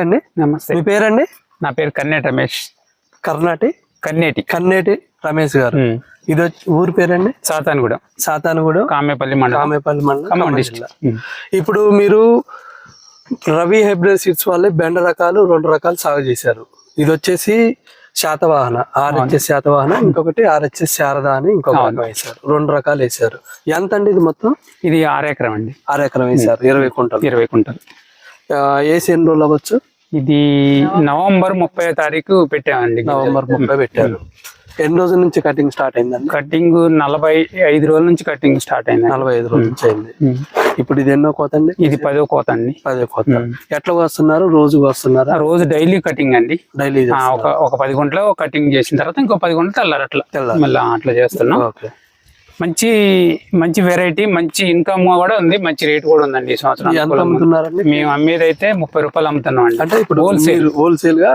అండి. నమస్తే. మీ పేరండి? నా పేరు కన్నేటి రమేష్. కర్ణాటి? కన్నేటి. కన్నేటి రమేష్ గారు. ఇది వచ్చి ఊరి పేరండి? సాతానుగూడెం. సాతానుగూడ కామేపల్లి మండలం. కామేపల్లి మండలం ఖమ్మం డిస్ట్రిక్ట్. ఇప్పుడు మీరు రవి హైబ్రిడ్ సీడ్స్ వాళ్ళే బెండ రకాలు రెండు రకాలు సాగు చేశారు. ఇది వచ్చేసి శాతవాహన. ఆర్హెచ్ఎస్ శాతవాహన ఇంకొకటి ఆర్హెచ్ఎస్ శారద అని ఇంకొక వేశారు. రెండు రకాలు వేశారు. ఎంత అండి ఇది మొత్తం? ఇది ఆరు ఎకరం అండి. ఆరు ఎకరం వేశారు. ఇరవై కుంటలు. ఇరవై కుంటలు. వేసి ఎన్ని రోజులు అవ్వచ్చు ఇది నవంబర్ ముప్పై తారీఖు పెట్టామండి. నవంబర్ ముప్పై పెట్టారు. ఎన్ని రోజుల నుంచి కటింగ్ స్టార్ట్ అయిందండి? కటింగ్ నలభై ఐదు రోజుల నుంచి కటింగ్ స్టార్ట్ అయింది. నలభై ఐదు రోజుల నుంచి అయింది. ఇప్పుడు ఇది ఎన్నో కోత అండి? ఇది పదో కోత అండి. పదే కోత. ఎట్లా వస్తున్నారు రోజు వస్తున్నారా ఆ రోజు డైలీ కటింగ్ అండి. డైలీ ఆ, ఒక ఒక పది గుంటలు కటింగ్ చేసిన తర్వాత ఇంకో పది గుంటలు తెల్లారు అట్లా తెల్లారి. మళ్ళీ అట్లా చేస్తున్నాం. ఓకే. మంచి మంచి వెరైటీ మంచి ఇన్కమ్ కూడా ఉంది మంచి రేట్ కూడా ఉందండి ఈ సంవత్సరం మేము అమ్మేది అయితే ముప్పై రూపాయలు అమ్ముతున్నాం అండి. అంటే ఇప్పుడు హోల్సేల్ హోల్సేల్గా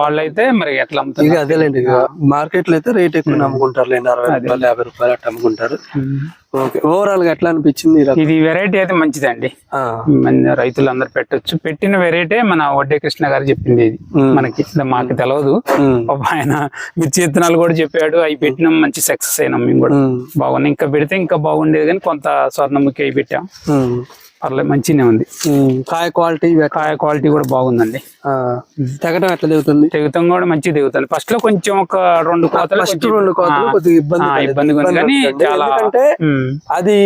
వాళ్ళైతే మరి ఎట్లా ఇక అమ్ముతున్నారు అదేలేండి మార్కెట్లో అయితే రేట్ ఎక్కువ అమ్ముకుంటారు లేండి అరవై రూపాయలు యాభై రూపాయలు అట్లా అమ్ముకుంటారు. ఓకే. ఓవరాల్గా ఎట్లా అనిపించింది? ఇది వెరైటీ అయితే మంచిదండి. మన రైతులు అందరు పెట్టొచ్చు. పెట్టిన వెరైటీ మన వడ్డే కృష్ణ గారు చెప్పింది ఇది. మనకి మాకు తెలియదు ఆయన మిర్చి విత్తనాలు కూడా చెప్పాడు. అవి పెట్టినాం మంచి సక్సెస్ అయినాం మేము కూడా. బాగున్నాయి. ఇంకా పెడితే ఇంకా బాగుండేది కానీ కొంత స్వర్ణముఖి అవి పెట్టాం. పర్లేదు మంచిగానే ఉంది. కాయ క్వాలిటీ కాయ క్వాలిటీ కూడా బాగుందండి తెగటం ఎట్లా దిగుతుంది తెగుతాం కూడా మంచిగా తెగుతుంది ఫస్ట్లో కొంచెం ఒక రెండు కోతలు ఫస్ట్ రెండు కోతలు కొద్దిగా ఇబ్బంది ఉంది కానీ. చాలా. అది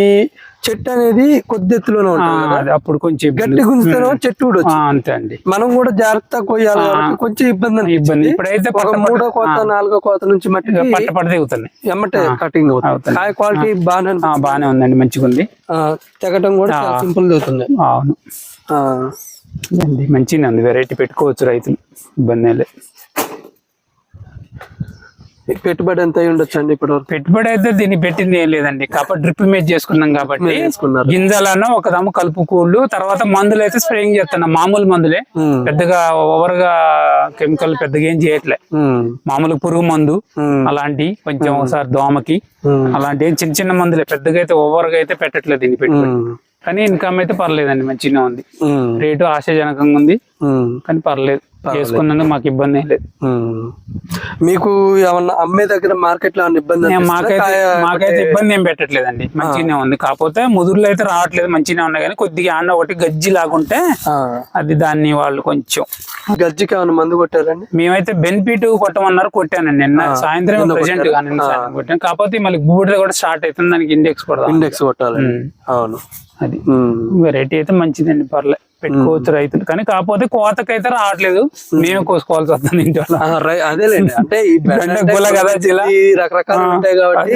చెట్టు అనేది కొద్ది ఎత్తులోనే ఉంటుంది అప్పుడు కొంచెం. గట్టి గుంజితేనో చెట్టు కూడా అంతే అండి. మనం కూడా జాగ్రత్త కొయ్యాలి కొంచెం ఇబ్బంది ఇబ్బంది. ఇప్పుడైతే ఒక మూడో కోత నాలుగో కోత నుంచి మట్టికి పట్ట తెగుతున్నాయి ఎమ్మటే కటింగ్ అవుతుంది. కాయ క్వాలిటీ బాగానే. బాగానే ఉందండి మంచిగా ఉంది. తెగటం కూడా సింపుల్ అవుతుంది అవును. మంచిగా ఉంది. వెరైటీ పెట్టుకోవచ్చు రైతులు. ఇబ్బంది లేదు. పెట్టుబడి ఎంత ఉండొచ్చు అండి ఇప్పుడు పెట్టుబడి అయితే దీన్ని పెట్టింది ఏం లేదండి. కాకపోతే డ్రిప్ మేజ్ చేసుకున్నాం కాబట్టి గింజలను ఒక దమ్ము కలుపుకోళ్ళు తర్వాత మందులు అయితే స్ప్రేయింగ్ చేస్తున్నాం. మామూలు మందులే. పెద్దగా ఓవర్గా కెమికల్ పెద్దగా ఏం చేయట్లే. మామూలు పురుగు మందు అలాంటి కొంచెం ఒకసారి దోమకి అలాంటి చిన్న చిన్న మందులే. పెద్దగా అయితే ఓవర్గా అయితే పెట్టట్లేదు దీన్ని పెట్టుబడి. కానీ ఇన్కమ్ అయితే పర్లేదండి మంచిగా ఉంది. రేటు ఆశాజనకంగా ఉంది. కానీ పర్లేదు. చేసుకున్నందుకు మాకు ఇబ్బంది ఏం లేదు. మీకు ఏమన్నా అమ్మే దగ్గర మార్కెట్లో ఇబ్బంది? మాకైతే మాకైతే ఇబ్బంది ఏం పెట్టట్లేదండి. మంచిగానే ఉంది. కాకపోతే ముదురులో అయితే రావట్లేదు. మంచిగానే ఉన్నాయి కానీ కొద్దిగా ఆండ ఒకటి గజ్జి లాగుంటే అది దాన్ని వాళ్ళు కొంచెం గజ్జికి ఏమైనా మందు కొట్టారండి? మేమైతే బెనిఫిట్ కొట్టమన్నారు కొట్టానండి. నిన్న సాయంత్రం గా నిన్న సాయంత్రం కొట్టాను కాకపోతే మళ్ళీ బూడిద కూడా స్టార్ట్ అవుతుంది. దానికి ఇండెక్స్ కొడదాం ఇండెక్స్ కొట్టాలండి. ఉమ్. అవును. అది. వెరైటీ అయితే మంచిదండి పర్లే. పెట్టుకోవచ్చు రైతులు. కానీ కాకపోతే కోతకైతే రావట్లేదు. మేమే. కోసుకోవాల్సి వస్తుంది ఇంటి అదేలేండి. అంటే ఈ రకరకాలు ఉంటాయి కాబట్టి.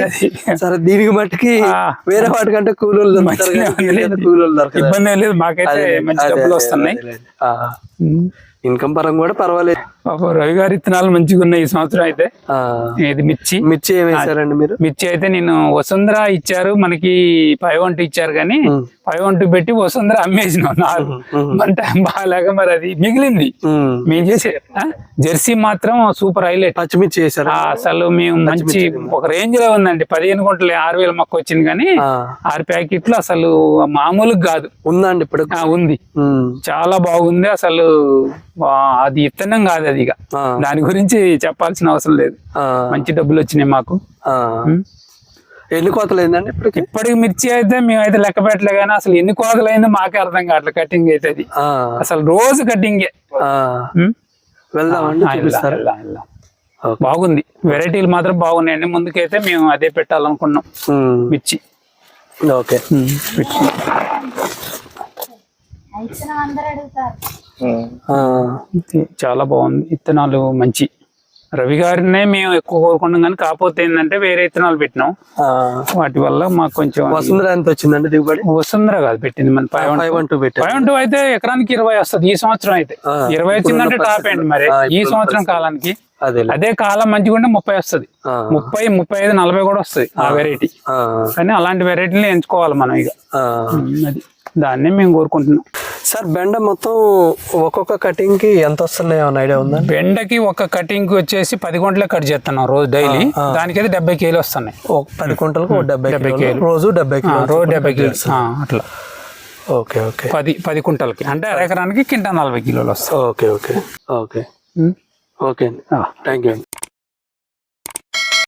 సరే దీనికి మట్టుకి. వేరే కూలీలు ఉంది. దీనికి కూలీలు దొరకదు. ఇబ్బంది ఏం లేదు. మాకైతే మంచి డబ్బులు వస్తున్నాయి. ఇన్కమ్ పరంగా కూడా పర్వాలేదు. పాపం రవి గారి విత్తనాలు మంచిగా ఉన్నాయి ఈ సంవత్సరం అయితే. ఇది మిర్చి. మిర్చి ఏం వేసారండి మీరు? మిర్చి అయితే నేను వసుంధర ఇచ్చారు మనకి వన్ ఇచ్చారు కానీ. ఫైవ్ వన్ పెట్టి వసుంధర అమ్మేసినాం. నాలుగు. ఉమ్. మన టైం బాగాలేక మరి అది మిగిలింది. మేము. చేసే? జెర్సీ మాత్రం సూపర్ హైలైట్. పచ్చిమిర్చి వేసారా అసలు మేము మంచి ఒక రేంజ్లో ఉందండి. పదిహేను గుంటలు ఆరు వేల మొక్క వచ్చింది కానీ ఆరు ప్యాకెట్లు అసలు మామూలుగా కాదు. ఉందండి ఇప్పుడు? ఉంది. చాలా బాగుంది అసలు. అది ఇత్తనం కాదు అది దాని గురించి చెప్పాల్సిన అవసరం లేదు. మంచి డబ్బులు వచ్చినాయి మాకు. ఎన్ని కోతలు అయిందండి ఇప్పటికి? ఇప్పటికి మిర్చి అయితే మేమైతే లెక్క పెట్టలే కానీ అసలు ఎన్ని కోతలు అయిందో మాకే అర్థం కావట్లేదు కటింగ్ అయితే అది. ఆ, అసలు రోజు కటింగే. వెళ్దామండి చూపిస్తారా. బాగుంది. వెరైటీలు మాత్రం బాగున్నాయండి. ముందుకైతే మేము అదే పెట్టాలనుకున్నాం. మిర్చి. ఓకే. మిర్చి. చాలా బాగుంది. విత్తనాలు మంచి. రవి గారినే మేము ఎక్కువ కోరుకున్నాం కానీ కాకపోతే ఏంటంటే వేరే విత్తనాలు పెట్టినాం. వాటి వల్ల మాకు కొంచెం వసుంధర ఎంత వచ్చిందండి దిగుబడి? వసుంధర కాదు పెట్టింది మన ఫైవ్ ఫైవ్ వన్ టూ. పెట్టారు. ఫైవ్ వన్ టూ అయితే ఎకరానికి ఇరవై వస్తుంది. ఈ సంవత్సరం అయితే. ఇరవై వచ్చిందంటే టాప్ అండి మరి. ఈ సంవత్సరం కాలానికి. అదే అదే కాలం మంచిగా ఉంటే ముప్పై వస్తుంది. ముప్పై ముప్పై ఐదు నలభై కూడా వస్తుంది ఆ వెరైటీ కానీ అలాంటి వెరైటీలు ఎంచుకోవాలి మనం ఇక. అది. దాన్నే మేము కోరుకుంటున్నాం. సార్ బెండ మొత్తం ఒక్కొక్క కటింగ్కి ఎంత వస్తున్నాయి ఏమైనా ఐడియా ఉందా? బెండకి ఒక కటింగ్ వచ్చేసి పది గంటలే కట్ చేస్తున్నాం రోజు డైలీ. దానికైతే డెబ్బై కేలు వస్తున్నాయి. పది కుంటలకు ఒక డెబ్బై డెబ్బై కిలోలు రోజు డెబ్బై రోజు డెబ్బై కేలు. అట్లా. Okay okay. పది పది కుంటలకి అంటే అర ఎకరానికి కింటా నలభై కిలోలు వస్తాయి. Okay okay. ఓకే. ఓకే అండి. థ్యాంక్ యూ అండి.